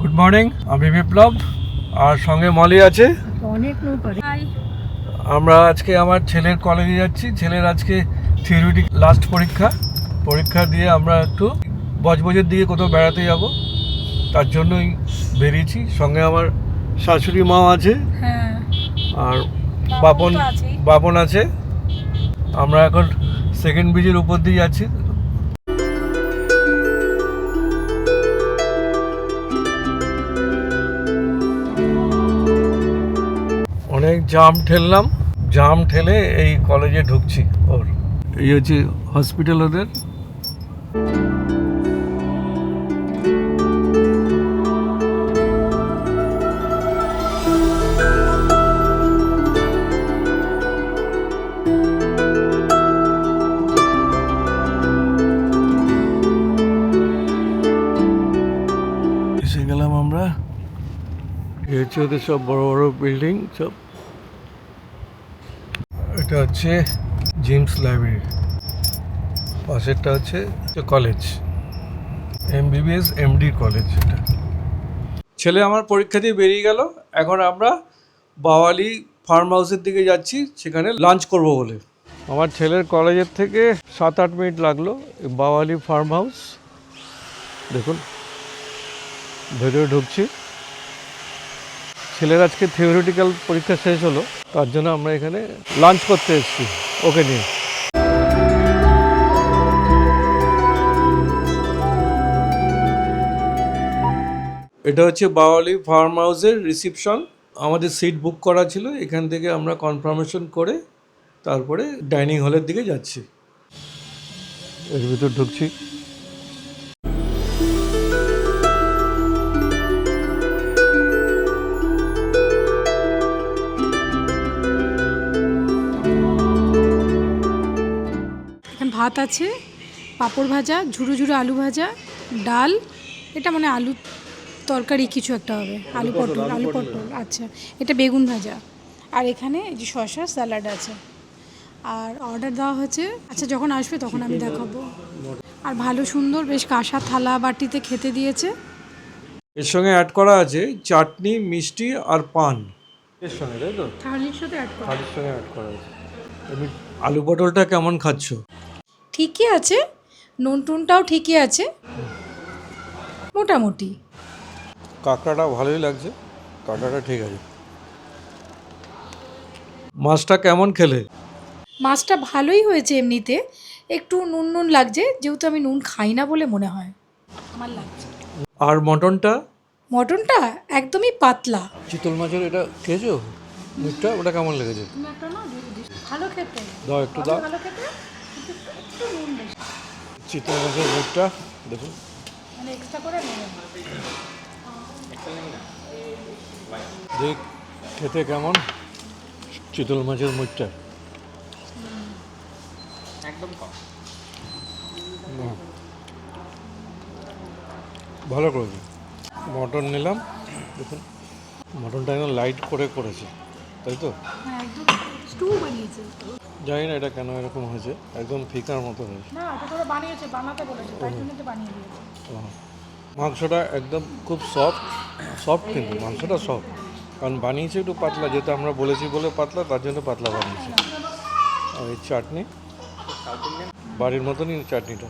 Good morning আমি বিপ্লব আর সঙ্গে মলি আছে। অনেক আমরা আজকে আমার ছেলের কলেজে যাচ্ছি। ছেলের আজকে থিওরিটিক লাস্ট পরীক্ষা। পরীক্ষা দিয়ে আমরা একটু বজবজের দিকে কোথাও বেড়াতে যাব। তার জন্যই বেরিয়েছি। সঙ্গে আমার শাশুড়ি মা আছে। হ্যাঁ। আর বাপন বাপন আছে। আমরা এখন সেকেন্ড ব্রিজের উপর দিয়ে যাচ্ছি। জাম ঠেললাম, জাম ঠেলে এই কলেজে ঢুকছি ওর। এই হচ্ছে হসপিটাল ওদের। এসে গেলাম আমরা। হচ্ছে ওদের সব বড় বড় বিল্ডিং সব এটা হচ্ছে জিমস লাইব্রেরি পাশেরটা হচ্ছে কলেজ এমবিবিএস এমডি কলেজ এটা। ছেলে আমার পরীক্ষা দিয়ে বেরিয়ে গেল। এখন আমরা বাওয়ালি ফার্ম হাউসের দিকে যাচ্ছি সেখানে লাঞ্চ করব বলে। আমার ছেলের কলেজের থেকে সাত আট মিনিট লাগল বাওয়ালি ফার্ম হাউস দেখুন ভেতরে ঢুকছি। ছেলের আজকে থিওরিটিক্যাল পরীক্ষা শেষ হলো তার জন্য আমরা এখানে লাঞ্চ করতে এসেছি ওকে নিয়ে। এটা হচ্ছে বাওয়ালি ফার্ম হাউসের রিসিপশন আমাদের সিট বুক করা ছিল এখান থেকে আমরা কনফার্মেশন করে তারপরে ডাইনিং হলের দিকে যাচ্ছি। এর ভিতর ঢুকছি। ভাত আছে পাঁপড় ভাজা ঝুরো ঝুরো আলু ভাজা ডাল এটা মানে আলু তরকারি কিছু একটা হবে আলু পটল আলু পটল। আচ্ছা এটা বেগুন ভাজা। আর এখানে এই যে শসা স্যালাড আছে। আর অর্ডার দেওয়া হয়েছে আচ্ছা যখন আসবে তখন আমি দেখাবো। আর ভালো সুন্দর বেশ কাঁসা থালা বাটিতে খেতে দিয়েছে। এর সঙ্গে অ্যাড করা আছে চাটনি মিষ্টি আর পান। এর সঙ্গে তাই তো? থালির সাথে অ্যাড করা। থালির সঙ্গে অ্যাড করা আছে। আলু পটলটা কেমন খাচ্ছ? ঠিকই আছে নুন টুনটাও ঠিকই আছে মোটামুটি। কাঁকড়াটা ভালোই লাগছে কাঁকড়াটা ঠিক আছে। মাছটা কেমন খেলে? মাছটা ভালোই হয়েছে এমনিতে একটু নুন নুন লাগছে যেহেতু আমি নুন খাই না বলে মনে হয়। আমার লাগছে। আর মটনটা? মটনটা একদমই পাতলা। চিতল মাছের এটা খেয়েছো? মুখটা ওটা কেমন লেগেছে? ভালো খেতে। দাও একটু দাও। ভালো খেতে? একটু নুন বেশি চিতল মাছের মুখটা দেখুন। মানে এক্সট্রা করে দেখ খেতে কেমন? চিতল মাছের মুখটা। একদম ভালো করেছে। মটন নিলাম দেখুন। মটনটা একদম লাইট করে করেছে। তাই তো? হ্যাঁ জানি না এটা কেন এরকম হয়েছে একদম ফিকার মতো হয়েছে। মাংসটা একদম খুব সফট সফট কিন্তু মাংসটা সফট কারণ বানিয়েছে একটু পাতলা যেহেতু আমরা বলেছি বলে পাতলা তার জন্য পাতলা বানিয়েছে। আর এই চাটনি? বাড়ির মতনই চাটনিটা।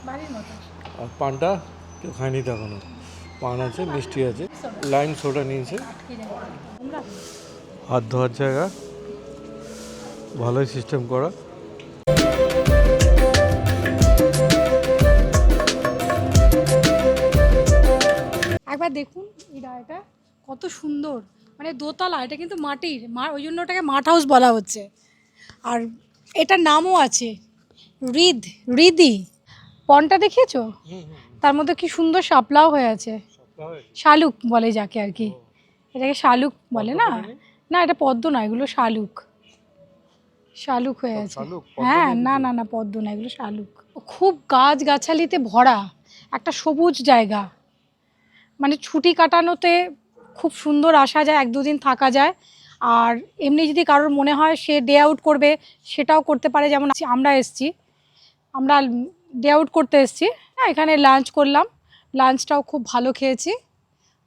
আর পানটা কেউ খায়নি তখনও পান আছে মিষ্টি আছে লাইম সোডা নিয়েছে। হাত ধোয়ার জায়গা। ভালোই সিস্টেম করা। একবার দেখুন এই ডায়টা কত সুন্দর। মানে দোতলা এটা কিন্তু মাটির। মা ওই জন্য ওটাকে মাঠ হাউস বলা হচ্ছে। আর এটার নামও আছে হৃদ হৃদি। পনটা দেখিয়েছো? তার মধ্যে কি সুন্দর শাপলাও হয়ে আছে। শালুক বলে যাকে আর কি। এটাকে শালুক বলে না? না এটা পদ্ম না এগুলো শালুক। শালুক হয়ে আছে। হ্যাঁ না না না পদ্ম না এগুলো শালুক। খুব গাছ গাছালিতে ভরা একটা সবুজ জায়গা। মানে ছুটি কাটানোতে খুব সুন্দর আসা যায় এক দুদিন থাকা যায়। আর এমনি যদি কারোর মনে হয় সে ডে আউট করবে সেটাও করতে পারে। যেমন আমরা এসছি। আমরা ডে আউট করতে এসছি। হ্যাঁ এখানে লাঞ্চ করলাম। লাঞ্চটাও খুব ভালো খেয়েছি।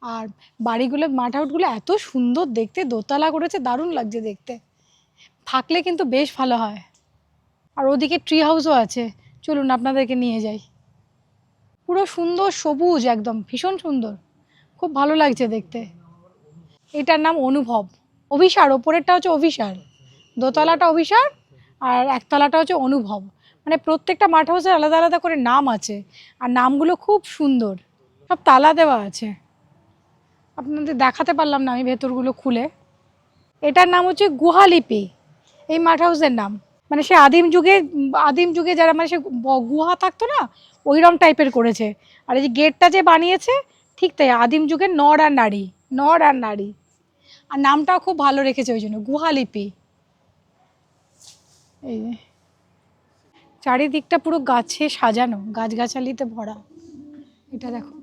আর বাড়িগুলো, মাঠ আউটগুলো এত সুন্দর দেখতে, দোতলা করেছে, দারুণ লাগছে দেখতে। থাকলে কিন্তু বেশ ভালো হয়। আর ওদিকে ট্রি হাউসও আছে। চলুন আপনাদেরকে নিয়ে যাই। পুরো সুন্দর সবুজ একদম, ভীষণ সুন্দর। খুব ভালো লাগছে দেখতে। এটার নাম অনুভব। অভিসার, ওপরেরটা হচ্ছে অভিসার। দোতলাটা অভিসার আর একতলাটা হচ্ছে অনুভব। মানে প্রত্যেকটা মাঠ হাউসের আলাদা আলাদা করে নাম আছে। আর নামগুলো খুব সুন্দর। সব তালা দেওয়া আছে। আপনাদের দেখাতে পারলাম না আমি ভেতরগুলো খুলে। এটার নাম হচ্ছে গুহালিপি। এই মাঠ হাউসের নাম। মানে সে আদিম যুগে আদিম যুগে যারা মানে সে গুহা থাকতো না ওইরকম টাইপের করেছে। আর এই যে গেটটা যে বানিয়েছে, ঠিক তাই, আদিম যুগের নর আর নারী, নর আর নারী। আর নামটাও খুব ভালো রেখেছে ওই জন্য, গুহালিপি। এই চারিদিকটা পুরো গাছে সাজানো, গাছগাছালিতে ভরা। এটা দেখো।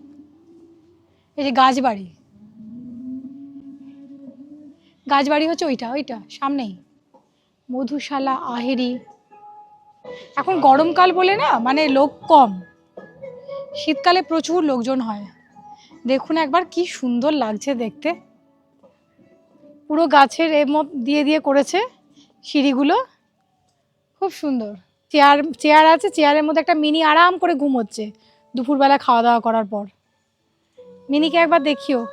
এই যে গাছবাড়ি। গাছবাড়ি হচ্ছে ওইটা ওইটা, সামনেই। মধুশালা, আহেরি। এখন গরমকাল বলে না মানে লোক কম। শীতকালে প্রচুর লোকজন হয়। দেখুন একবার কি সুন্দর লাগছে দেখতে। পুরো গাছের এর দিয়ে দিয়ে করেছে সিঁড়িগুলো। খুব সুন্দর। চেয়ার চেয়ার আছে, চেয়ারের মধ্যে একটা মিনি আরাম করে ঘুমোচ্ছে দুপুরবেলা খাওয়া দাওয়া করার পর। মিনিকে একবার দেখিও।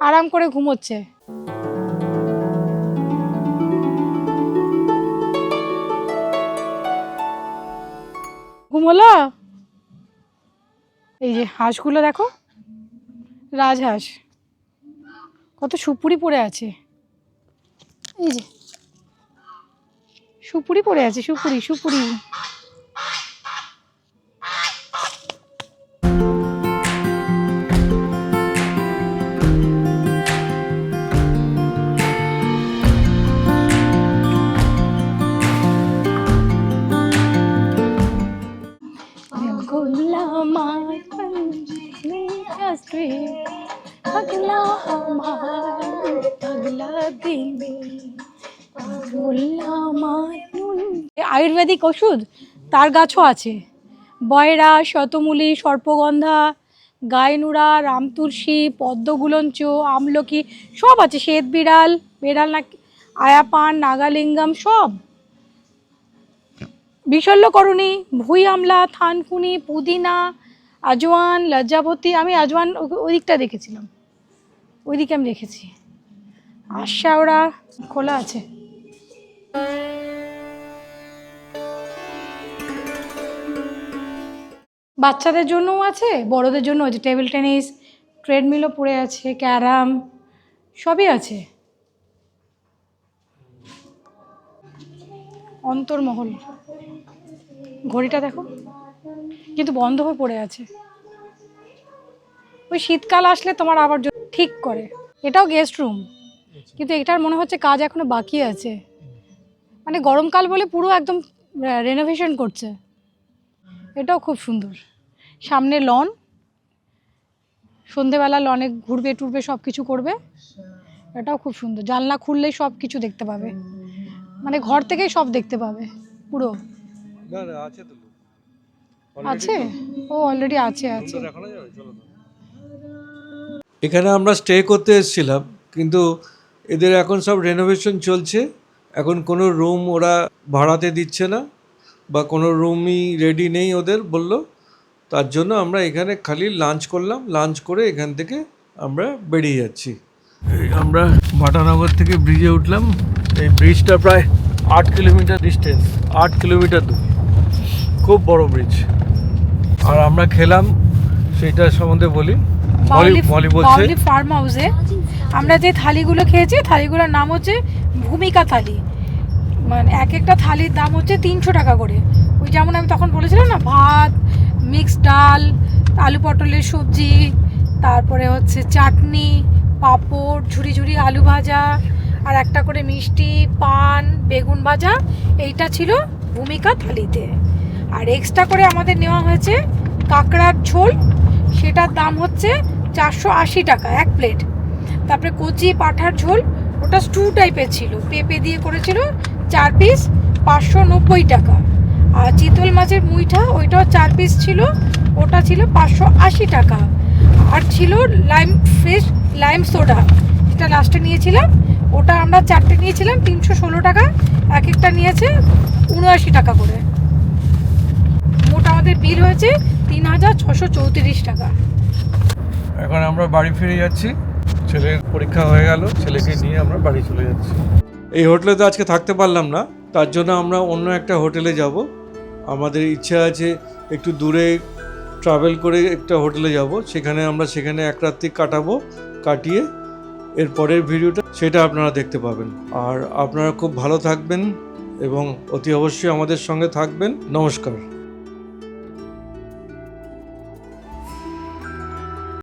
আরাম করে ঘুমোচ্ছে। ঘুমোলো এই যে হাঁসগুলো দেখো, রাজহাঁস, কত সুপুরি পড়ে আছে। এই যে, সুপুরি পড়ে আছে, সুপুরি সুপুরি। আয়ুর্বেদিক ওষুধ, তার গাছও আছে। বয়রা, শতমূলি, সর্পগন্ধা গায়নুরা রামতুলসী, পদ্মগুলঞ্চ, আমলকি, সব আছে। শ্বেত বিড়াল, বেড়াল না, আয়াপান, নাগালিঙ্গম, সব। বিশল্যকরণী ভুই আমলা, থানকুনি, পুদিনা, আজওয়ান, লজ্জাবতী, আমি আজওয়ান ওই দিকটা দেখেছিলাম। ওই দিকে আমি দেখেছি। আশাওড়া খোলা আছে। বাচ্চাদের জন্যও আছে, বড়দের জন্য আছে টেবিল টেনিস ট্রেডমিলও পড়ে আছে, ক্যারাম, সবই আছে। অন্তর্মহল। ঘড়িটা দেখো, কিন্তু বন্ধ হয়ে পড়ে আছে। ওই শীতকাল আসলে তোমার আবার ঠিক করে। এটাও গেস্ট রুম কিন্তু এটার মনে হচ্ছে কাজ এখনও বাকি আছে। মানে গরমকাল বলে পুরো একদম রেনোভেশন করছে। এটাও খুব সুন্দর। সামনে লন। সন্ধেবেলা লনে ঘুরবে টুরবে সব কিছু করবে। এটাও খুব সুন্দর। জানলা খুললেই সব কিছু দেখতে পাবে। মানে ঘর থেকেই সব দেখতে পাবে পুরো। আছে ও অলরেডি আছে আছে। এখানে আমরা স্টে করতে এসেছিলাম কিন্তু এদের এখন সব রেনোভেশন চলছে। এখন কোনো রুম ওরা ভাড়াতে দিচ্ছে না বা কোনো রুমই রেডি নেই ওদের বলল। তার জন্য আমরা এখানে খালি লাঞ্চ করলাম। লাঞ্চ করে এখান থেকে আমরা বেরিয়ে যাচ্ছি। আমরা ভাটানগর থেকে ব্রিজে উঠলাম। এই ব্রিজটা প্রায় আট কিলোমিটার ডিস্টেন্স আট কিলোমিটার দূর। খুব বড় ব্রিজ আর আমরা খেলাম সেইটার সম্বন্ধে বলি। মলি বলছে। ফার্ম হাউসে আমরা যে থালিগুলো খেয়েছি থালিগুলোর নাম হচ্ছে ভূমিকা থালি। মানে এক একটা থালির দাম হচ্ছে তিনশো টাকা করে। ওই যেমন আমি তখন বলেছিলাম না ভাত মিক্সড ডাল, আলু পটলের সবজি, তারপরে হচ্ছে চাটনি, পাঁপড় ঝুড়ি ঝুড়ি আলু ভাজা, আর একটা করে মিষ্টি, পান, বেগুন ভাজা, এইটা ছিল ভূমিকা থালিতে। আর এক্সট্রা করে আমাদের নেওয়া হয়েছে কাঁকড়ার ঝোল, সেটার দাম হচ্ছে চারশো আশি টাকা এক প্লেট তারপরে কচি পাঠার ঝোল, ওটা স্টু টাইপের ছিল, পেঁপে দিয়ে করেছিল চার পিস পাঁচশো নব্বই টাকা। আর চিতল মাছের মুইঠা, ওইটাও চার পিস ছিল, ওটা ছিল পাঁচশো আশি টাকা। আর ছিল লাইম ফ্রেশ লাইম সোডা যেটা লাস্টে নিয়েছিলাম। ওটা আমরা চারটে নিয়েছিলাম, তিনশো ষোলো টাকা, এক একটা নিয়েছে উনআশি টাকা করে। মোট আমাদের বিল হয়েছে তিন হাজার ছশো চৌত্রিশ টাকা। এখন আমরা বাড়ি ফিরে যাচ্ছি। ছেলের পরীক্ষা হয়ে গেল, ছেলেকে নিয়ে আমরা বাড়ি চলে যাচ্ছি। এই হোটেলে তো আজকে থাকতে পারলাম না, তার জন্য আমরা অন্য একটা হোটেলে যাব। আমাদের ইচ্ছা আছে একটু দূরে ট্রাভেল করে একটা হোটেলে যাব। সেখানে আমরা সেখানে এক রাত্রি কাটাবো, কাটিয়ে এর পরের ভিডিওটা সেটা আপনারা দেখতে পাবেন। আর আপনারা খুব ভালো থাকবেন এবং অতি অবশ্যই আমাদের সঙ্গে থাকবেন। নমস্কার।